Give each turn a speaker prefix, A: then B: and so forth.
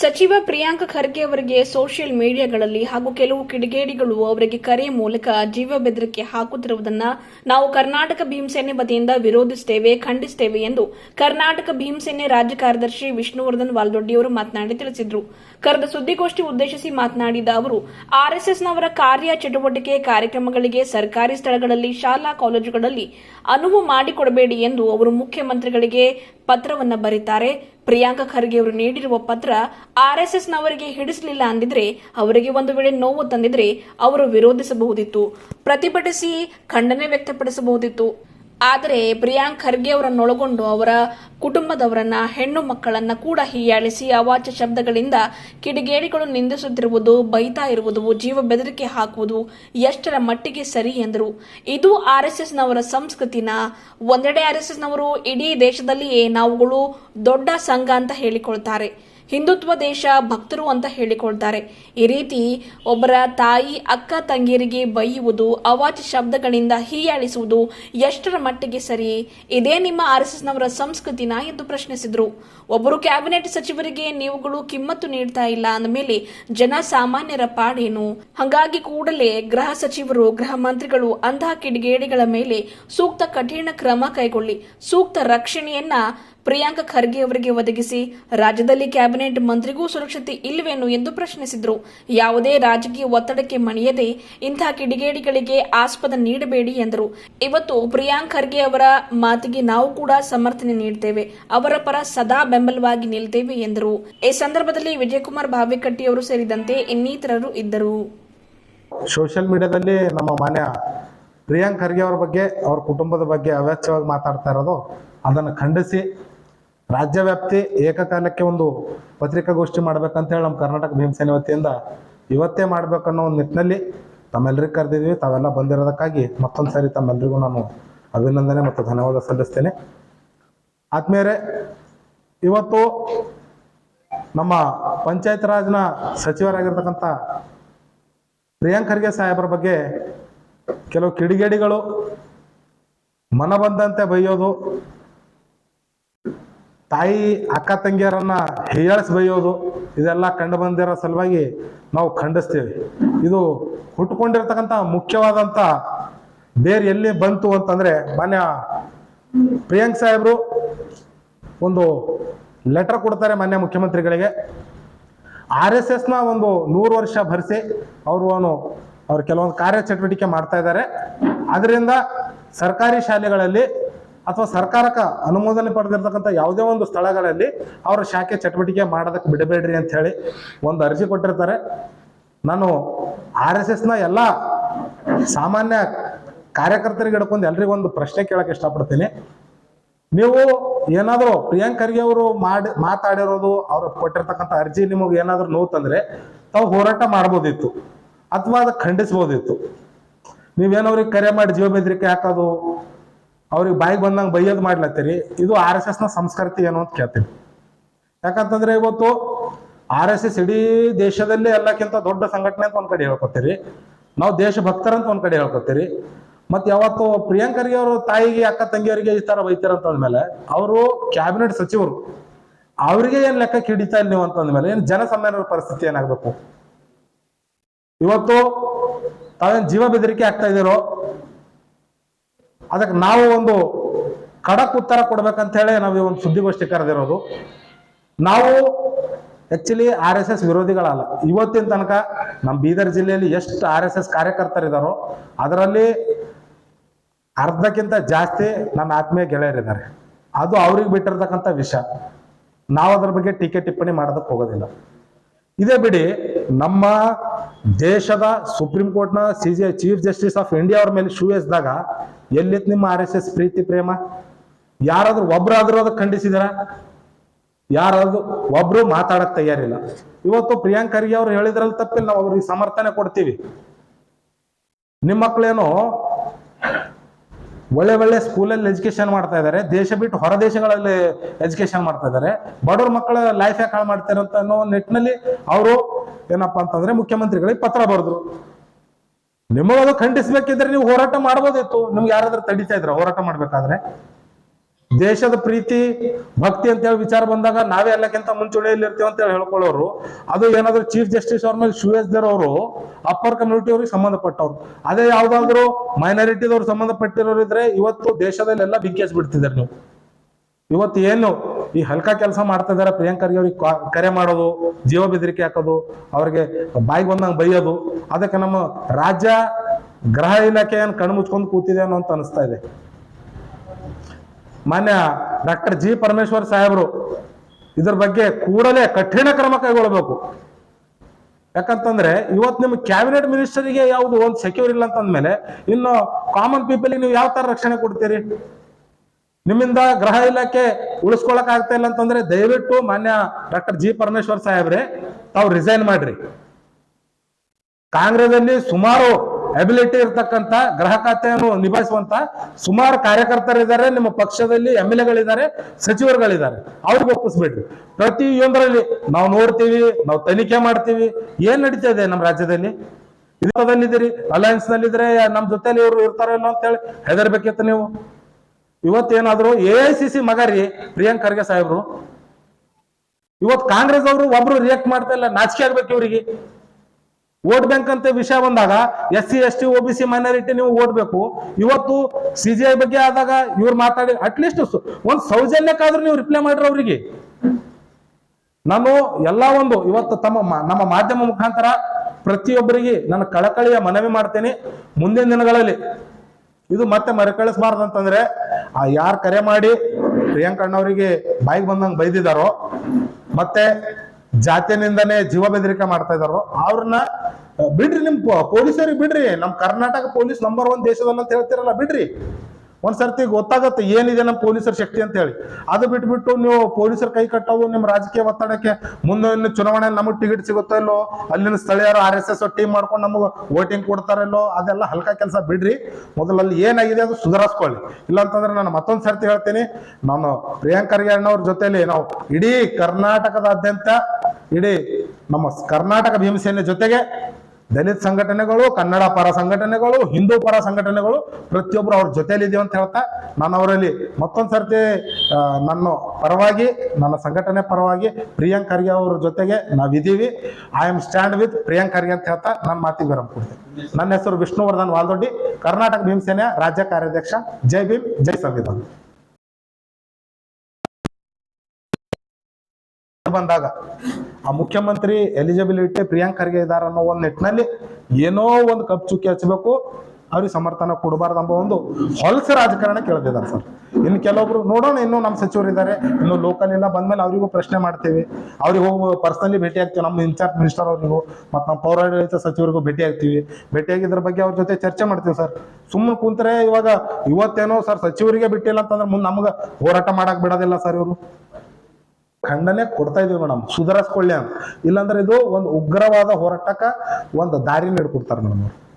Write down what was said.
A: ಸಚಿವ ಪ್ರಿಯಾಂಕ ಖರ್ಗೆ ಅವರಿಗೆ ಸೋಷಿಯಲ್ ಮೀಡಿಯಾಗಳಲ್ಲಿ ಹಾಗೂ ಕೆಲವು ಕಿಡಿಗೇಡಿಗಳು ಅವರಿಗೆ ಕರೆ ಮೂಲಕ ಜೀವ ಬೆದರಿಕೆ ಹಾಕುತ್ತಿರುವುದನ್ನ ನಾವು ಕರ್ನಾಟಕ ಭೀಮಸೇನೆ ವತಿಯಿಂದ ವಿರೋಧಿಸುತ್ತೇವೆ ಖಂಡಿಸುತ್ತೇವೆ ಎಂದು ಕರ್ನಾಟಕ ಭೀಮಸೇನೆ ರಾಜ್ಯ ಕಾರ್ಯದರ್ಶಿ ವಿಷ್ಣುವರ್ಧನ್ ವಾಲ್ದೊಡ್ಡಿಯವರು ಮಾತನಾಡಿ ತಿಳಿಸಿದರು. ಕರೆದ ಸುದ್ದಿಗೋಷ್ಠಿ ಉದ್ದೇಶಿಸಿ ಮಾತನಾಡಿದ ಅವರು ಆರ್ಎಸ್ಎಸ್ನವರ ಕಾರ್ಯ ಚಟುವಟಿಕೆ ಕಾರ್ಯಕ್ರಮಗಳಿಗೆ ಸರ್ಕಾರಿ ಸ್ಥಳಗಳಲ್ಲಿ ಶಾಲಾ ಕಾಲೇಜುಗಳಲ್ಲಿ ಅನುವು ಮಾಡಿಕೊಡಬೇಡಿ ಎಂದು ಅವರು ಮುಖ್ಯಮಂತ್ರಿಗಳಿಗೆ ಪತ್ರವನ್ನ ಬರೀತಾರೆ. ಪ್ರಿಯಾಂಕ ಖರ್ಗೆ ಅವರು ನೀಡಿರುವ ಪತ್ರ ಆರ್ಎಸ್ಎಸ್ನವರಿಗೆ ಹಿಡಿಸಲಿಲ್ಲ ಅಂದಿದ್ರೆ, ಅವರಿಗೆ ಒಂದು ವೇಳೆ ನೋವು ತಂದಿದ್ರೆ ಅವರು ವಿರೋಧಿಸಬಹುದಿತ್ತು. ಪ್ರತಿಭಟಿಸಿ ಖಂಡನೆ ವ್ಯಕ್ತಪಡಿಸಬಹುದಿತ್ತು. ಆದರೆ ಪ್ರಿಯಾಂಕ್ ಖರ್ಗೆ ಅವರನ್ನೊಳಗೊಂಡು ಅವರ ಕುಟುಂಬದವರನ್ನ, ಹೆಣ್ಣು ಮಕ್ಕಳನ್ನ ಕೂಡ ಹೀಯಾಳಿಸಿ ಅವಾಚ್ಯ ಶಬ್ದಗಳಿಂದ ಕಿಡಿಗೇಡಿಗಳು ನಿಂದಿಸುತ್ತಿರುವುದು, ಬೈತಾ ಇರುವುದು, ಜೀವ ಬೆದರಿಕೆ ಹಾಕುವುದು ಎಷ್ಟರ ಮಟ್ಟಿಗೆ ಸರಿ ಎಂದರು. ಇದು ಆರ್ಎಸ್ಎಸ್ನವರ ಸಂಸ್ಕೃತಿನ, ಒಂದೆಡೆ ಆರ್ಎಸ್ಎಸ್ನವರು ಇಡೀ ದೇಶದಲ್ಲಿಯೇ ನಾವುಗಳು ದೊಡ್ಡ ಸಂಘ ಅಂತ ಹೇಳಿಕೊಳ್ತಾರೆ. ಹಿಂದುತ್ವ ದೇಶ ಭಕ್ತರು ಅಂತ ಹೇಳಿಕೊಳ್ತಾರೆ. ಈ ರೀತಿ ಒಬ್ಬರ ತಾಯಿ ಅಕ್ಕ ತಂಗಿಯರಿಗೆ ಬೈಯುವುದು, ಅವಾಚ್ಯ ಶಬ್ದಗಳಿಂದ ಹೀಯಾಳಿಸುವುದು ಎಷ್ಟರ ಮಟ್ಟಿಗೆ ಸರಿ? ಇದೇ ನಿಮ್ಮ ಆರ್ ಎಸ್ ಎಸ್ನವರ ಸಂಸ್ಕೃತಿನ ಎಂದು ಪ್ರಶ್ನಿಸಿದರು. ಒಬ್ಬರು ಕ್ಯಾಬಿನೆಟ್ ಸಚಿವರಿಗೆ ನೀವುಗಳು ಕಿಮ್ಮತ್ತು ನೀಡ್ತಾ ಇಲ್ಲ ಅಂದಮೇಲೆ ಜನ ಸಾಮಾನ್ಯರ ಪಾಡೇನು? ಹಾಗಾಗಿ ಕೂಡಲೇ ಗೃಹ ಸಚಿವರು, ಗೃಹ ಮಂತ್ರಿಗಳು ಅಂತಹ ಕಿಡಿಗೇಡಿಗಳ ಮೇಲೆ ಸೂಕ್ತ ಕಠಿಣ ಕ್ರಮ ಕೈಗೊಳ್ಳಿ. ಸೂಕ್ತ ರಕ್ಷಣೆಯನ್ನ ಪ್ರಿಯಾಂಕ ಖರ್ಗೆ ಅವರಿಗೆ ಒದಗಿಸಿ ರಾಜ್ಯದಲ್ಲಿ ಕ್ಯಾಬಿನೆಟ್ ಮಂತ್ರಿಗೂ ಸುರಕ್ಷತೆ ಇಲ್ಲವೇನು ಎಂದು ಪ್ರಶ್ನಿಸಿದರು. ಯಾವುದೇ ರಾಜಕೀಯ ಒತ್ತಡಕ್ಕೆ ಮಣಿಯದೆ ಇಂಥ ಕಿಡಿಗೇಡಿಗಳಿಗೆ ಆಸ್ಪದ ನೀಡಬೇಡಿ ಎಂದರು. ಇವತ್ತು ಪ್ರಿಯಾಂಕ್ ಖರ್ಗೆ ಅವರ ಮಾತಿಗೆ ನಾವು ಕೂಡ ಸಮರ್ಥನೆ ನೀಡುತ್ತೇವೆ ಅವರ ಪರ ಸದಾ ಬೆಂಬಲವಾಗಿ ನಿಲ್ತೇವೆ ಎಂದರು. ಈ ಸಂದರ್ಭದಲ್ಲಿ ವಿಜಯಕುಮಾರ್ ಭಾವಿಕಟ್ಟಿ ಅವರು ಸೇರಿದಂತೆ ಇನ್ನಿತರರು ಇದ್ದರು.
B: ಸೋಷಿಯಲ್ ಮೀಡಿಯಾದಲ್ಲಿ ನಮ್ಮ ಮಾನ್ಯ ಪ್ರಿಯಾಂಕ್ ಖರ್ಗೆ ಅವರ ಬಗ್ಗೆ, ಅವ್ರ ಕುಟುಂಬದ ಬಗ್ಗೆ ಅವ್ಯಾಚ್ಯವಾಗಿ ಮಾತಾಡ್ತಾ ಇರೋದು, ಅದನ್ನು ಖಂಡಿಸಿ ರಾಜ್ಯವ್ಯಾಪ್ತಿ ಏಕಕಾಲಕ್ಕೆ ಒಂದು ಪತ್ರಿಕಾಗೋಷ್ಠಿ ಮಾಡ್ಬೇಕಂತೇಳಿ ನಮ್ಮ ಕರ್ನಾಟಕ ಭೀಮಸೇನೆ ವತಿಯಿಂದ ಇವತ್ತೇ ಮಾಡ್ಬೇಕನ್ನೋ ಒಂದು ನಿಟ್ಟಿನಲ್ಲಿ ತಮ್ಮೆಲ್ಲರಿಗೆ ಕರೆದಿದ್ವಿ ತಾವೆಲ್ಲ ಬಂದಿರೋದಕ್ಕಾಗಿ ಮತ್ತೊಂದು ಸಾರಿ ತಮ್ಮೆಲ್ಲರಿಗೂ ನಾನು ಅಭಿನಂದನೆ ಮತ್ತು ಧನ್ಯವಾದ ಸಲ್ಲಿಸ್ತೇನೆ. ಆದ್ಮೇಲೆ ಇವತ್ತು ನಮ್ಮ ಪಂಚಾಯತ್ ರಾಜ್ನ ಸಚಿವರಾಗಿರ್ತಕ್ಕಂಥ ಪ್ರಿಯಾಂಕ್ ಖರ್ಗೆ ಸಾಹೇಬರ ಬಗ್ಗೆ ಕೆಲವು ಕಿಡಿಗೇಡಿಗಳು ಮನ ಬಂದಂತೆ ಬೈಯೋದು ತಾಯಿ ಅಕ್ಕ ತಂಗಿಯರನ್ನ ಹೀಯಾಳಿಸಿ ಬೈಯೋದು ಇದೆಲ್ಲ ಕಂಡು ಬಂದಿರೋ ಸಲುವಾಗಿ ನಾವು ಖಂಡಿಸ್ತೀವಿ. ಇದು ಹುಟ್ಟುಕೊಂಡಿರ್ತಕ್ಕಂಥ ಮುಖ್ಯವಾದಂಥ ಬೇರೆ ಎಲ್ಲಿ ಬಂತು ಅಂತಂದ್ರೆ, ಮಾನ್ಯ ಪ್ರಿಯಾಂಕ್ ಸಾಹೇಬರು ಒಂದು ಲೆಟರ್ ಕೊಡ್ತಾರೆ ಮಾನ್ಯ ಮುಖ್ಯಮಂತ್ರಿಗಳಿಗೆ. ಆರ್ ಎಸ್ ಎಸ್ನ ಒಂದು ನೂರು ವರ್ಷ ಭರಿಸಿ ಅವರು ಅವನು ಅವ್ರು ಕೆಲವೊಂದು ಕಾರ್ಯಚಟುವಟಿಕೆ ಮಾಡ್ತಾ ಇದ್ದಾರೆ. ಅದರಿಂದ ಸರ್ಕಾರಿ ಶಾಲೆಗಳಲ್ಲಿ ಅಥವಾ ಸರ್ಕಾರಕ್ಕೆ ಅನುಮೋದನೆ ಪಡೆದಿರ್ತಕ್ಕಂಥ ಯಾವುದೇ ಒಂದು ಸ್ಥಳಗಳಲ್ಲಿ ಅವರ ಶಾಖೆ ಚಟುವಟಿಕೆ ಮಾಡೋದಕ್ಕೆ ಬಿಡಬೇಡ್ರಿ ಅಂತ ಹೇಳಿ ಒಂದು ಅರ್ಜಿ ಕೊಟ್ಟಿರ್ತಾರೆ. ನಾನು ಆರ್ ಎಸ್ ಎಸ್ನ ಎಲ್ಲ ಸಾಮಾನ್ಯ ಕಾರ್ಯಕರ್ತರಿಗೆ ಹಿಡ್ಕೊಂಡು ಎಲ್ರಿಗೂ ಒಂದು ಪ್ರಶ್ನೆ ಕೇಳಕ್ಕೆ ಇಷ್ಟಪಡ್ತೀನಿ. ನೀವು ಏನಾದರೂ ಪ್ರಿಯಾಂಕ್ ಖರ್ಗೆ ಅವರು ಮಾಡಿ, ಮಾತಾಡಿರೋದು, ಅವ್ರು ಕೊಟ್ಟಿರ್ತಕ್ಕಂಥ ಅರ್ಜಿ ನಿಮಗೆ ಏನಾದರೂ ನೋವು ತಂದರೆ ತಾವು ಹೋರಾಟ ಮಾಡ್ಬೋದಿತ್ತು ಅಥವಾ ಅದಕ್ಕೆ ಖಂಡಿಸ್ಬೋದಿತ್ತು. ನೀವೇನವ್ರಿಗೆ ಕರೆ ಮಾಡಿ ಜೀವ ಬೆದರಿಕೆ ಹಾಕೋದು ಅವ್ರಿಗೆ ಬಾಯಿಗೆ ಬಂದಂಗೆ ಬೈಯೋದು ಮಾಡ್ಲತ್ತೀರಿ? ಇದು ಆರ್ ಎಸ್ ಎಸ್ನ ಸಂಸ್ಕೃತಿ ಏನು ಅಂತ ಕೇಳ್ತೀವಿ ಯಾಕಂತಂದ್ರೆ ಇವತ್ತು ಆರ್ ಎಸ್ ಎಸ್ ಇಡೀ ದೇಶದಲ್ಲೇ ಎಲ್ಲಕ್ಕಿಂತ ದೊಡ್ಡ ಸಂಘಟನೆ ಅಂತ ಒಂದ್ ಕಡೆ ಹೇಳ್ಕೊತೀರಿ. ನಾವು ದೇಶಭಕ್ತರಂತ ಒಂದ್ ಕಡೆ ಹೇಳ್ಕೊತೀರಿ. ಮತ್ತೆ ಯಾವತ್ತು ಪ್ರಿಯಾಂಕರ್ಗೆ ಅವರು ತಾಯಿಗೆ, ಅಕ್ಕ ತಂಗಿಯವರಿಗೆ ಈ ತರ ಬೈತಾರಂತ ಅಂದ್ಮೇಲೆ ಅವರು ಕ್ಯಾಬಿನೆಟ್ ಸಚಿವರು, ಅವರಿಗೆ ಏನ್ ಲೆಕ್ಕ ಕಿಡಿತಾ ಇಲ್ಲ ನೀವು ಅಂತಂದ್ಮೇಲೆ ಏನ್ ಜನಸಾಮಾನ್ಯರ ಪರಿಸ್ಥಿತಿ ಏನಾಗ್ಬೇಕು? ಇವತ್ತು ತಾವೇನ್ ಜೀವ ಬೆದರಿಕೆ ಆಗ್ತಾ ಇದೀರೋ ಅದಕ್ಕೆ ನಾವು ಒಂದು ಖಡಕ್ ಉತ್ತರ ಕೊಡ್ಬೇಕಂತ ಹೇಳಿ ನಾವು ಈ ಒಂದು ಸುದ್ದಿಗೋಷ್ಠಿ ಕರೆದಿರೋದು. ನಾವು ಆಕ್ಚುಲಿ ಆರ್ ಎಸ್ ಎಸ್ ವಿರೋಧಿಗಳಲ್ಲ. ಇವತ್ತಿನ ತನಕ ನಮ್ಮ ಬೀದರ್ ಜಿಲ್ಲೆಯಲ್ಲಿ ಎಷ್ಟು ಆರ್ ಎಸ್ ಎಸ್ ಕಾರ್ಯಕರ್ತರಿದ್ದಾರೋ ಅದರಲ್ಲಿ ಅರ್ಧಕ್ಕಿಂತ ಜಾಸ್ತಿ ನನ್ನ ಆತ್ಮೀಯ ಗೆಳೆಯರಿದ್ದಾರೆ. ಅದು ಅವ್ರಿಗೆ ಬಿಟ್ಟಿರ್ತಕ್ಕಂಥ ವಿಷಯ ನಾವು ಅದ್ರ ಬಗ್ಗೆ ಟೀಕೆ ಟಿಪ್ಪಣಿ ಮಾಡೋದಕ್ಕೆ ಹೋಗೋದಿಲ್ಲ. ಇದೇ ಬಿಡಿ, ನಮ್ಮ ದೇಶದ ಸುಪ್ರೀಂ ಕೋರ್ಟ್ನ C J, chief justice of India ಅವ್ರ ಮೇಲೆ ಶೂ ಎಸ್ದಾಗ ಎಲ್ಲಿತ್ತು ನಿಮ್ಮ ಆರ್ ಎಸ್ ಎಸ್ ಪ್ರೀತಿ, ಪ್ರೇಮ? ಯಾರಾದ್ರೂ ಒಬ್ರಾದ್ರೂ ಅದಕ್ಕೆ ಖಂಡಿಸಿದಾರ? ಯಾರಾದ್ರೂ ಒಬ್ರು ಮಾತಾಡಕ್ ತಯಾರಿಲ್ಲ. ಇವತ್ತು ಪ್ರಿಯಾಂಕ್ ಖರ್ಗೆ ಅವ್ರು ಹೇಳಿದ್ರಲ್ಲಿ ತಪ್ಪಿಲ್ಲ, ನಾವು ಅವ್ರಿಗೆ ಸಮರ್ಥನೆ ಕೊಡ್ತೀವಿ. ನಿಮ್ಮ ಮಕ್ಕಳೇನು ಒಳ್ಳೆ ಒಳ್ಳೆ ಸ್ಕೂಲಲ್ಲಿ ಎಜುಕೇಶನ್ ಮಾಡ್ತಾ ಇದ್ದಾರೆ ದೇಶ ಬಿಟ್ಟು ಹೊರ ದೇಶಗಳಲ್ಲಿ ಎಜುಕೇಶನ್ ಮಾಡ್ತಾ ಇದ್ದಾರೆ ಬಡವ್ರ ಮಕ್ಕಳ ಲೈಫ್ ಯಾಕೆ ಹಾಳು ಮಾಡ್ತಾರೆ ಅಂತ ಅನ್ನೋ ನಿಟ್ಟಿನಲ್ಲಿ ಅವರು ಏನಪ್ಪಾ ಅಂತಂದ್ರೆ ಮುಖ್ಯಮಂತ್ರಿಗಳಿಗೆ ಪತ್ರ ಬರೆದ್ರು. ನಿಮಗದು ಖಂಡಿಸ್ಬೇಕಿದ್ರೆ ನೀವು ಹೋರಾಟ ಮಾಡ್ಬೋದಿತ್ತು. ನಿಮ್ಗೆ ಯಾರಾದ್ರೂ ತಡಿತಾ ಇದ್ರ? ಹೋರಾಟ ಮಾಡ್ಬೇಕಾದ್ರೆ? ದೇಶದ ಪ್ರೀತಿ, ಭಕ್ತಿ ಅಂತ ಹೇಳಿ ವಿಚಾರ ಬಂದಾಗ ನಾವೇ ಎಲ್ಲಕ್ಕಿಂತ ಮುಂಚೂಣಿಯಲ್ಲಿ ಇರ್ತೀವಿ ಅಂತೇಳಿ ಹೇಳ್ಕೊಳ್ಳೋರು. ಅದು ಏನಾದ್ರು ಚೀಫ್ ಜಸ್ಟಿಸ್ ಅವ್ರ ಮೇಲೆ ಶೂ ಅವರು ಅಪ್ಪರ್ ಕಮ್ಯುನಿಟಿ ಅವ್ರಿಗೆ ಸಂಬಂಧಪಟ್ಟವ್ರು. ಅದೇ ಯಾವ್ದಾದ್ರು ಮೈನಾರಿಟಿದವ್ರು ಸಂಬಂಧಪಟ್ಟಿರೋರು ಇದ್ರೆ ಇವತ್ತು ದೇಶದಲ್ಲಿ ಎಲ್ಲ ಬಿಗ್ಗೆಸ್ ಬಿಡ್ತಿದ್ದಾರೆ ನೀವು. ಇವತ್ತು ಏನು ಈ ಹಲ್ಕಾ ಕೆಲಸ ಮಾಡ್ತಾ ಇದಾರೆ. ಪ್ರಿಯಾಂಕರ್ಗೆ ಅವ್ರಿಗೆ ಕರೆ ಮಾಡೋದು, ಜೀವ ಬೆದರಿಕೆ ಹಾಕೋದು, ಅವ್ರಿಗೆ ಬಾಯಿಗೆ ಬಂದಂಗೆ ಬೈಯೋದು. ಅದಕ್ಕೆ ನಮ್ಮ ರಾಜ್ಯ ಗೃಹ ಇಲಾಖೆ ಏನು ಕಣ್ಣು ಮುಚ್ಕೊಂಡು ಕೂತಿದೆ ಅನ್ನೋ ಅಂತ ಅನಿಸ್ತಾ ಇದೆ. ಮಾನ್ಯ ಡಾಕ್ಟರ್ ಜಿ ಪರಮೇಶ್ವರ್ ಸಾಹೇಬರು ಇದ್ರ ಬಗ್ಗೆ ಕೂಡಲೇ ಕಠಿಣ ಕ್ರಮ ಕೈಗೊಳ್ಳಬೇಕು ಯಾಕಂತಂದ್ರೆ ಇವತ್ತು ನಿಮ್ಮ ಕ್ಯಾಬಿನೆಟ್ ಮಿನಿಸ್ಟರಿಗೆ ಯಾವುದು ಒಂದು ಸೆಕ್ಯೂರ್ ಇಲ್ಲ ಅಂತಂದ್ಮೇಲೆ ಇನ್ನು ಕಾಮನ್ ಪೀಪಲ್ಗೆ ನೀವು ಯಾವ ತರ ರಕ್ಷಣೆ ಕೊಡ್ತೀರಿ? ನಿಮ್ಮಿಂದ ಗೃಹ ಇಲಾಖೆ ಉಳಿಸ್ಕೊಳಕ್ ಆಗ್ತಾ ಇಲ್ಲ ಅಂತಂದ್ರೆ ದಯವಿಟ್ಟು ಮಾನ್ಯ ಡಾಕ್ಟರ್ ಜಿ ಪರಮೇಶ್ವರ್ ಸಾಹೇಬ್ರೆ, ತಾವು ರಿಸೈನ್ ಮಾಡ್ರಿ. ಕಾಂಗ್ರೆಸ್ನಲ್ಲಿ ಸುಮಾರು ಅಬಿಲಿಟಿ ಇರತಕ್ಕಂತ ಗೃಹ ಖಾತೆಯನ್ನು ನಿಭಾಯಿಸುವಂತ ಸುಮಾರು ಕಾರ್ಯಕರ್ತರಿದ್ದಾರೆ, ನಿಮ್ಮ ಪಕ್ಷದಲ್ಲಿ ಎಂ ಎಲ್ ಎಗಳಿದ್ದಾರೆ, ಸಚಿವರುಗಳಿದ್ದಾರೆ. ಅವ್ರಿಗೆ ಒಪ್ಪಿಸ್ಬಿಡ್ರಿ. ಪ್ರತಿಯೊಂದರಲ್ಲಿ ನಾವು ನೋಡ್ತೀವಿ, ನಾವು ತನಿಖೆ ಮಾಡ್ತೀವಿ. ಏನ್ ನಡೀತಾ ಇದೆ ನಮ್ಮ ರಾಜ್ಯದಲ್ಲಿ? ಇದರಲ್ಲಿದ್ದೀರಿ ಅಲಯನ್ಸ್ ನಲ್ಲಿದ್ರೆ ನಮ್ಮ ಜೊತೆಲಿ ಇವರು ಇರ್ತಾರಲ್ಲ ಅಂತ ಹೇಳಿ ಹೆದರ್ಬೇಕಿತ್ತು ನೀವು. ಇವತ್ತೇನಾದ್ರು ಎ ಐ ಸಿ ಸಿ ಮಗ ರೀ ಪ್ರಿಯಾಂಕ್ ಖರ್ಗೆ ಸಾಹೇಬ್ರು. ಇವತ್ತು ಕಾಂಗ್ರೆಸ್ ಅವರು ಒಬ್ರು ರಿಯಾಕ್ಟ್ ಮಾಡ್ತಾ ಇಲ್ಲ, ನಾಚಿಕೆ ಆಗ್ಬೇಕು ಇವರಿಗೆ. ವೋಟ್ ಬ್ಯಾಂಕ್ ಅಂತ ವಿಷಯ ಬಂದಾಗ S C, S T, O B C minority ನೀವು ಓಡ್ಬೇಕು. ಇವತ್ತು ಸಿ ಜಿ ಐ ಬಗ್ಗೆ ಆದಾಗ ಇವ್ರು ಮಾತಾಡಿ ಅಟ್ಲೀಸ್ಟ್ ಒಂದು ಸೌಜನ್ಯಕ್ಕಾದ್ರೂ ನೀವು ರಿಪ್ಲೈ ಮಾಡ್ರಿ ಅವರಿಗೆ. ನಾನು ಎಲ್ಲ ಒಂದು ಇವತ್ತು ತಮ್ಮ ನಮ್ಮ ಮಾಧ್ಯಮ ಮುಖಾಂತರ ಪ್ರತಿಯೊಬ್ಬರಿಗೆ ನನ್ನ ಕಳಕಳಿಯ ಮನವಿ ಮಾಡ್ತೇನೆ. ಮುಂದಿನ ದಿನಗಳಲ್ಲಿ ಇದು ಮತ್ತೆ ಮರುಕಳಿಸಬಾರ್ದು ಅಂತಂದ್ರೆ, ಆ ಯಾರ್ ಕರೆ ಮಾಡಿ ಪ್ರಿಯಾಂಕಣ್ಣವರಿಗೆ ಬಾಯಿಗೆ ಬಂದಂಗೆ ಬೈದಿದಾರೋ ಮತ್ತೆ ಜಾತಿನಿಂದನೇ ಜೀವ ಬೆದರಿಕೆ ಮಾಡ್ತಾ ಇದಾರೋ ಅವ್ರನ್ನ, ಬಿಡ್ರಿ ನಿಮ್ ಪೊಲೀಸರಿಗೆ ಬಿಡ್ರಿ. ನಮ್ ಕರ್ನಾಟಕ ಪೊಲೀಸ್ ನಂಬರ್ ಒನ್ ದೇಶದಲ್ಲಿ ಅಂತ ಹೇಳ್ತಿರಲ್ಲ, ಬಿಡ್ರಿ. ಒಂದ್ಸರ್ತಿ ಗೊತ್ತಾಗತ್ತೆ ಏನಿದೆ ನಮ್ಮ ಪೊಲೀಸರ ಶಕ್ತಿ ಅಂತ ಹೇಳಿ. ಅದು ಬಿಟ್ಬಿಟ್ಟು ನೀವು ಪೊಲೀಸರ ಕೈ ಕಟ್ಟೋದು ನಿಮ್ಮ ರಾಜಕೀಯ ಒತ್ತಡಕ್ಕೆ ಮುಂದೆ ಇನ್ನು ಚುನಾವಣೆ ನಮಗೆ ಟಿಕೆಟ್ ಸಿಗುತ್ತೋ ಇಲ್ಲೋ, ಅಲ್ಲಿನ ಸ್ಥಳೀಯರು ಆರ್ ಎಸ್ ಎಸ್ ಟೀಮ್ ಮಾಡ್ಕೊಂಡು ನಮಗೆ ವೋಟಿಂಗ್ ಕೊಡ್ತಾರಲ್ಲೋ ಅದೆಲ್ಲ ಹಲ್ಕ ಕೆಲಸ ಬಿಡ್ರಿ. ಮೊದಲು ಅಲ್ಲಿ ಏನಾಗಿದೆ ಅದು ಸುಧಾರಿಸ್ಕೊಳ್ಳಿ. ಇಲ್ಲಾಂತಂದ್ರೆ ನಾನು ಮತ್ತೊಂದು ಸರ್ತಿ ಹೇಳ್ತೀನಿ, ನಾನು ಪ್ರಿಯಾಂಕ್ ಖರ್ಗೆ ಅಣ್ಣವ್ರ ಜೊತೆಲಿ ನಾವು ಇಡೀ ಕರ್ನಾಟಕದಾದ್ಯಂತ, ಇಡೀ ನಮ್ಮ ಕರ್ನಾಟಕ ಭೀಮಸೇನೆ ಜೊತೆಗೆ ದಲಿತ ಸಂಘಟನೆಗಳು, ಕನ್ನಡ ಪರ ಸಂಘಟನೆಗಳು, ಹಿಂದೂ ಪರ ಸಂಘಟನೆಗಳು ಪ್ರತಿಯೊಬ್ಬರು ಅವ್ರ ಜೊತೆಲಿದ್ದೀವಿ ಅಂತ ಹೇಳ್ತಾ ನಾನು ಅವರಲ್ಲಿ ಮತ್ತೊಂದು ಸರ್ತಿ ನನ್ನ ಪರವಾಗಿ, ನನ್ನ ಸಂಘಟನೆ ಪರವಾಗಿ ಪ್ರಿಯಾಂಕ್ ಖರ್ಗೆ ಅವ್ರ ಜೊತೆಗೆ ನಾವಿದ್ದೀವಿ. I am stand with Priyank Kharge ಅಂತ ಹೇಳ್ತಾ ನನ್ನ ಮಾತಿಗೆ ವಿರಾಮ ನನ್ನ ಹೆಸರು ವಿಷ್ಣುವರ್ಧನ್ ವಾಲ್ದೊಡ್ಡಿ, ಕರ್ನಾಟಕ ಭೀಮಸೇನೆಯ ರಾಜ್ಯ ಕಾರ್ಯಾಧ್ಯಕ್ಷ. ಜೈ ಭೀಮ್, ಜೈ ಸಂವಿಧಾನ. ಬಂದಾಗ ಆ ಮುಖ್ಯಮಂತ್ರಿ ಎಲಿಜಿಬಿಲಿಟಿ ಪ್ರಿಯಾಂಕ್ ಇದಾರ ಅನ್ನೋ ಒಂದು ನಿಟ್ಟಿನಲ್ಲಿ ಏನೋ ಒಂದು ಕಪ್ ಚುಕ್ಕಿ ಹಚ್ಚಬೇಕು ಅವ್ರಿಗೆ ಸಮರ್ಥನ ಕೊಡಬಾರ್ದು ಎಂಬ ಒಂದು ಹೊಲಸ ರಾಜಕಾರಣ ಕೇಳ್ತಿದ್ದಾರೆ ಸರ್. ಇನ್ನು ಕೆಲವೊಬ್ರು ನೋಡೋಣ, ಇನ್ನು ನಮ್ಮ ಸಚಿವರು ಇದ್ದಾರೆ ಇನ್ನು ಲೋಕಲ್ ಎಲ್ಲ ಬಂದ್ಮೇಲೆ ಅವರಿಗೂ ಪ್ರಶ್ನೆ ಮಾಡ್ತೀವಿ. ಅವ್ರಿಗೆ ಹೋಗಿ ಪರ್ಸನಲಿ ಭೇಟಿ ಆಗ್ತೀವಿ, ನಮ್ಮ ಇನ್ಚಾರ್ಜ್ ಮಿನಿಸ್ಟರ್ ಅವ್ರಿಗೂ, ಮತ್ತು ನಮ್ಮ ಪೌರಾಡಳಿತ ಸಚಿವರಿಗೂ ಭೇಟಿ ಆಗ್ತೀವಿ. ಭೇಟಿ ಆಗಿದ್ರ ಬಗ್ಗೆ ಅವ್ರ ಜೊತೆ ಚರ್ಚೆ ಮಾಡ್ತೀವಿ ಸರ್. ಸುಮ್ಮನೆ ಕುಂತ್ರೆ ಇವಾಗ ಇವತ್ತೇನೋ ಸರ್ ಸಚಿವರಿಗೆ ಬಿಟ್ಟಿಲ್ಲ ಅಂತಂದ್ರೆ ಮುಂದೆ ನಮ್ಗೆ ಹೋರಾಟ ಮಾಡಕ್ ಬಿಡೋದಿಲ್ಲ ಸರ್ ಇವರು. ಖಂಡನೆ ಕೊಡ್ತಾ ಇದೀವಿ ಮೇಡಮ್. ಸುಧಾರಿಸ್ಕೊಳ್ಳಿ ಅಂತ. ಇಲ್ಲಾಂದ್ರೆ ಇದು ಒಂದು ಉಗ್ರವಾದ ಹೋರಾಟಕ್ಕ ಒಂದು ದಾರಿ ನೀಡ್ಕೊಡ್ತಾರೆ ಮೇಡಮ್ ಅವ್ರು.